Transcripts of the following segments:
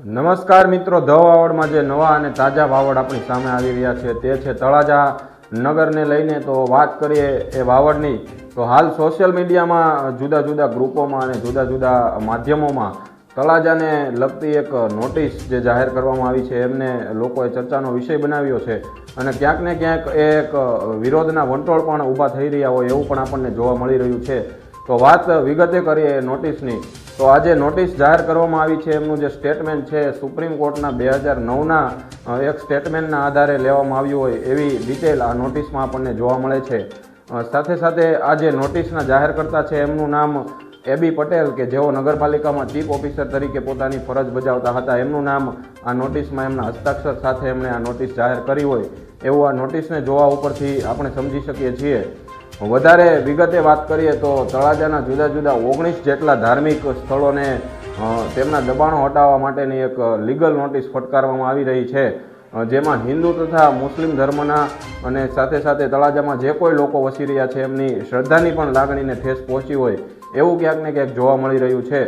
નમસ્કાર મિત્રો ધ વાવડમાં જે નવા અને તાજા વાવડ આપણી સામે આવી રહ્યા છે, તે છે તળાજા નગરને લઈને. તો વાત કરીએ એ વાવડની, તો હાલ સોશિયલ મીડિયામાં જુદા જુદા ગ્રુપોમાં અને જુદા જુદા માધ્યમોમાં તળાજાને લગતી એક નોટિસ જે જાહેર કરવામાં આવી છે, એમને લોકોએ ચર્ચાનો વિષય બનાવ્યો છે. અને ક્યાંક ને ક્યાંક એક વિરોધના વંટોળ પણ ઊભા થઈ રહ્યા હોય એવું પણ આપણને જોવા મળી રહ્યું છે. તો વાત વિગતે કરીએ નોટિસની. તો આજે નોટિસ જાહેર કરવામાં આવી છે. એમનું જે સ્ટેટમેન્ટ છે સુપ્રીમ કોર્ટના બે હજાર નવના એક સ્ટેટમેન્ટના આધારે લેવામાં આવ્યું હોય એવી ડિટેલ આ નોટિસમાં આપણને જોવા મળે છે. સાથે સાથે આ જે નોટિસના જાહેર કરતા છે, એમનું નામ એબી પટેલ, કે જેઓ નગરપાલિકામાં ચીફ ઓફિસર તરીકે પોતાની ફરજ બજાવતા હતા, એમનું નામ આ નોટિસમાં એમના હસ્તાક્ષર સાથે એમણે આ નોટિસ જાહેર કરી હોય. એવું આ નોટિસને જોવા ઉપરથી આપણે સમજી શકીએ છીએ. વધારે વિગતે વાત કરીએ તો તળાજાના જુદા જુદા ઓગણીસ જેટલા ધાર્મિક સ્થળોને તેમના દબાણો હટાવવા માટેની એક લીગલ નોટિસ ફટકારવામાં આવી રહી છે. જેમાં હિન્દુ તથા મુસ્લિમ ધર્મના અને સાથે સાથે તળાજામાં જે કોઈ લોકો વસી રહ્યા છે એમની શ્રદ્ધાની પણ લાગણીને ઠેસ પહોંચી હોય એવું ક્યાંક ને ક્યાંક જોવા મળી રહ્યું છે.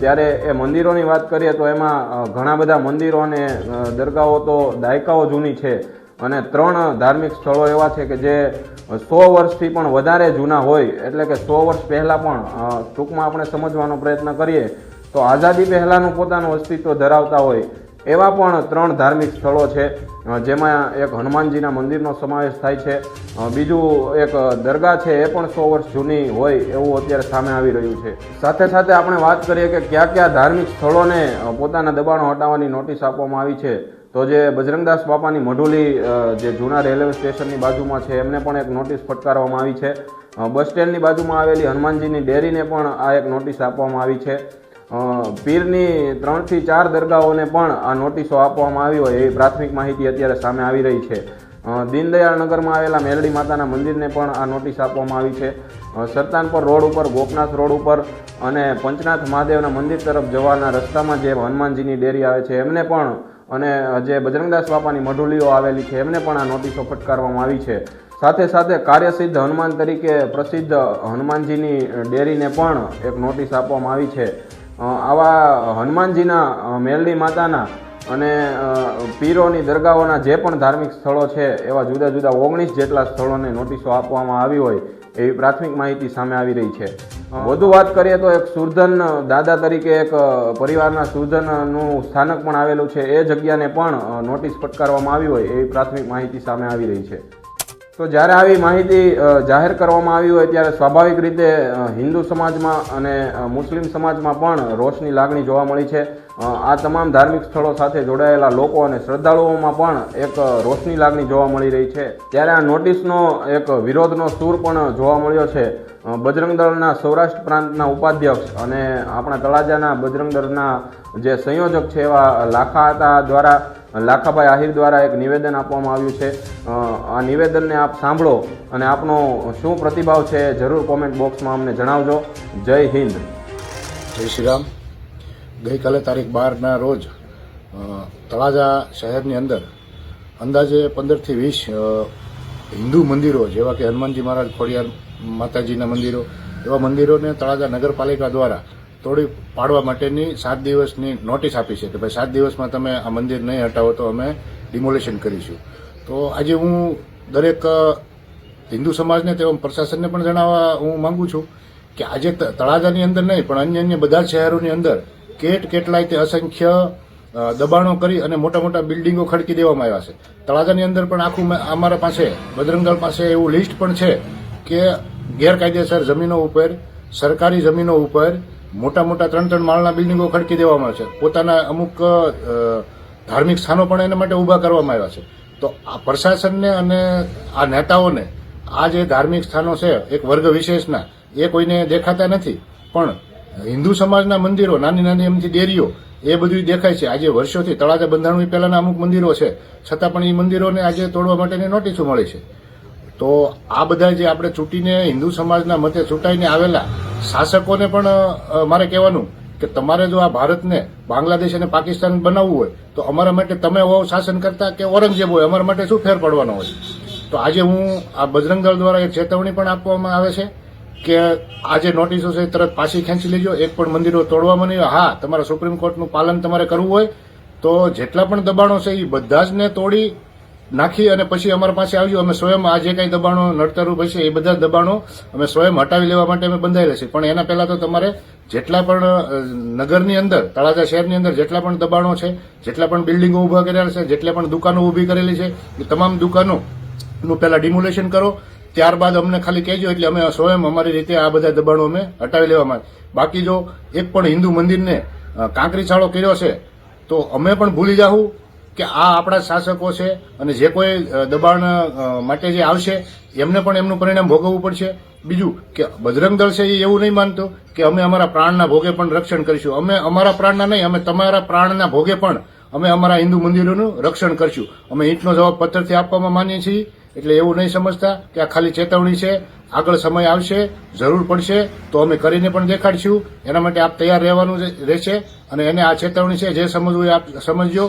ત્યારે એ મંદિરોની વાત કરીએ તો એમાં ઘણા બધા મંદિરો અને દરગાહો તો દાયકાઓ જૂની છે. અને ત્રણ ધાર્મિક સ્થળો એવા છે કે જે સો વર્ષથી પણ વધારે જૂના હોય, એટલે કે સો વર્ષ પહેલાં પણ ટૂંકમાં આપણે સમજવાનો પ્રયત્ન કરીએ, તો આઝાદી પહેલાંનું પોતાનું અસ્તિત્વ ધરાવતા હોય, એવા પણ ત્રણ ધાર્મિક સ્થળો છે. જેમાં એક હનુમાનજીના મંદિરનો સમાવેશ થાય છે. બીજું એક દરગાહ છે, એ પણ સો વર્ષ જૂની હોય એવું અત્યારે સામે આવી રહ્યું છે. સાથે સાથે આપણે વાત કરીએ કે કયા કયા ધાર્મિક સ્થળોને પોતાના દબાણો હટાવવાની નોટિસ આપવામાં આવી છે. તો જે બજરંગદાસ બાપાની મઢોલી જે જૂના રેલવે સ્ટેશનની બાજુમાં છે, એમને પણ એક નોટિસ ફટકારવામાં આવી છે. બસ સ્ટેન્ડની બાજુમાં આવેલી હનુમાનજીની ડેરીને પણ આ એક નોટિસ આપવામાં આવી છે. પીરની ત્રણથી ચાર દરગાહોને પણ આ નોટિસો આપવામાં આવી હોય એવી પ્રાથમિક માહિતી અત્યારે સામે આવી રહી છે. દીનદયાળ નગરમાં આવેલા મેલડી માતાના મંદિરને પણ આ નોટિસ આપવામાં આવી છે. સરતાનપર રોડ ઉપર, ગોપનાથ રોડ ઉપર અને પંચનાથ મહાદેવના મંદિર તરફ જવાના રસ્તામાં જે હનુમાનજીની ડેરી આવે છે, એમને પણ અને જે બજરંગદાસ બાપાની મઢુલીઓ આવેલી છે, એમને પણ આ નોટિસો ફટકારવામાં આવી છે. સાથે સાથે કાર્યસિદ્ધ હનુમાન તરીકે પ્રસિદ્ધ હનુમાનજીની ડેરીને પણ એક નોટિસ આપવામાં આવી છે. આવા હનુમાનજીના મેલડી માતાના અને પીરોની દરગાહોના જે પણ ધાર્મિક સ્થળો છે એવા જુદા જુદા ઓગણીસ જેટલા સ્થળોને નોટિસો આપવામાં આવી હોય એવી પ્રાથમિક માહિતી સામે આવી રહી છે. વધુ વાત કરીએ તો એક સુરધન દાદા તરીકે એક પરિવારના સુરધનનું સ્થાનક પણ આવેલું છે. એ જગ્યાને પણ નોટિસ ફટકારવામાં આવી હોય એવી પ્રાથમિક માહિતી સામે આવી રહી છે. તો જ્યારે આવી માહિતી જાહેર કરવામાં આવી હોય ત્યારે સ્વાભાવિક રીતે હિન્દુ સમાજમાં અને મુસ્લિમ સમાજમાં પણ રોષની લાગણી જોવા મળી છે. આ તમામ ધાર્મિક સ્થળો સાથે જોડાયેલા લોકો અને શ્રદ્ધાળુઓમાં પણ એક રોશની લાગણી જોવા મળી રહી છે. ત્યારે આ નોટિસનો એક વિરોધનો સૂર પણ જોવા મળ્યો છે. બજરંગ દળના સૌરાષ્ટ્ર પ્રાંતના ઉપાધ્યક્ષ અને આપણા તળાજાના બજરંગ દળના જે સંયોજક છે એવા લાખા હતા દ્વારા, લાખાભાઈ આહિર દ્વારા એક નિવેદન આપવામાં આવ્યું છે. આ નિવેદનને આપ સાંભળો અને આપનો શું પ્રતિભાવ છે જરૂર કોમેન્ટ બોક્સમાં અમને જણાવજો. જય હિન્દ. જય શ્રી રામ. ગઈકાલે તારીખ બારના રોજ તળાજા શહેરની અંદર અંદાજે પંદરથી વીસ હિન્દુ મંદિરો, જેવા કે હનુમાનજી મહારાજ, ખોડિયાર માતાજીના મંદિરો, એવા મંદિરોને તળાજા નગરપાલિકા દ્વારા તોડી પાડવા માટેની સાત દિવસની નોટિસ આપી છે કે ભાઈ સાત દિવસમાં તમે આ મંદિર નહીં હટાવો તો અમે ડિમોલેશન કરીશું. તો આજે હું દરેક હિન્દુ સમાજને તેમ પ્રશાસનને પણ જણાવવા હું માંગુ છું કે આજે તળાજાની અંદર નહીં, પણ અન્ય અન્ય બધા શહેરોની અંદર કેટ કેટલાય તે અસંખ્ય દબાણો કરી અને મોટા મોટા બિલ્ડિંગો ખડકી દેવામાં આવ્યા છે. તળાજાની અંદર પણ આખું અમારા પાસે, બજરંગદળ પાસે એવું લિસ્ટ પણ છે કે ગેરકાયદેસર જમીનો ઉપર, સરકારી જમીનો ઉપર મોટા મોટા ત્રણ ત્રણ માળના બિલ્ડિંગો ખડકી દેવામાં આવે છે. પોતાના અમુક ધાર્મિક સ્થાનો પણ એના માટે ઊભા કરવામાં આવ્યા છે. તો આ પ્રશાસનને અને આ નેતાઓને આ જે ધાર્મિક સ્થાનો છે, એક વર્ગ વિશેષના, એ કોઈને દેખાતા નથી. પણ હિન્દુ સમાજના મંદિરો, નાની નાની એમથી ડેરીઓ, એ બધું દેખાય છે. આજે વર્ષોથી તળાજા બંધારણ પહેલાના અમુક મંદિરો છે. છતાં પણ એ મંદિરોને આજે તોડવા માટેની નોટિસો મળી છે. તો આ બધા જે આપણે ચૂંટીને, હિન્દુ સમાજના મતે ચૂંટાઈને આવેલા શાસકોને પણ મારે કહેવાનું કે તમારે જો આ ભારતને, બાંગ્લાદેશ અને પાકિસ્તાન બનાવવું હોય, તો અમારા માટે તમે હોવ શાસન કરતા કે ઔરંગઝેબ હોય, અમારા માટે શું ફેર પડવાનો હોય? તો આજે હું આ બજરંગ દળ દ્વારા એક ચેતવણી પણ આપવામાં આવે છે. કે આ જે નોટિસો છે તરત પાછી ખેંચી લેજો. એક પણ મંદિરો તોડવામાં નહીં હા, તમારે સુપ્રીમ કોર્ટનું પાલન તમારે કરવું હોય, તો જેટલા પણ દબાણો છે એ બધા જ ને તોડી નાખી અને પછી અમારા પાસે આવ્યું અમે સ્વયં આ જે કંઈ દબાણો નડતરરૂપ હશે, એ બધા દબાણો અમે સ્વયં હટાવી લેવા માટે અમે બંધાયેલા છીએ. પણ એના પહેલા તો તમારે જેટલા પણ નગરની અંદર, તળાજા શહેરની અંદર જેટલા પણ દબાણો છે, જેટલા પણ બિલ્ડિંગો ઊભા કરેલા છે, જેટલા પણ દુકાનો ઊભી કરેલી છે, એ તમામ દુકાનોનું પહેલા ડિમોલેશન કરો. ત્યારબાદ અમને ખાલી કહેજો એટલે અમે સ્વયં અમારી રીતે આ બધા દબાણો અમે હટાવી લેવામાં બાકી જો એક પણ હિન્દુ મંદિરને કાંકરીછાળો કર્યો છે, તો અમે પણ ભૂલી જાહું કે આ આપણા શાસકો છે અને જે કોઈ દબાણ માટે જે આવશે, એમને પણ એમનું પરિણામ ભોગવવું પડશે. બીજું કે બજરંગ દળ છે એ એવું નહીં માનતો કે અમે અમારા પ્રાણના ભોગે પણ રક્ષણ કરીશું. અમે અમારા પ્રાણના નહીં, અમે તમારા પ્રાણના ભોગે પણ અમે અમારા હિન્દુ મંદિરોનું રક્ષણ કરશું. અમે ઈંટનો જવાબ પથ્થરથી આપવામાં માનીએ છીએ. એટલે એવું નહીં સમજતા કે આ ખાલી ચેતવણી છે, આગળ સમય આવશે, જરૂર પડશે, તો અમે કરીને પણ દેખાડશું. એના માટે આપ તૈયાર રહેવાનું રહેશે અને એને આ ચેતવણી છે, જે સમજવું એ આપ સમજજો.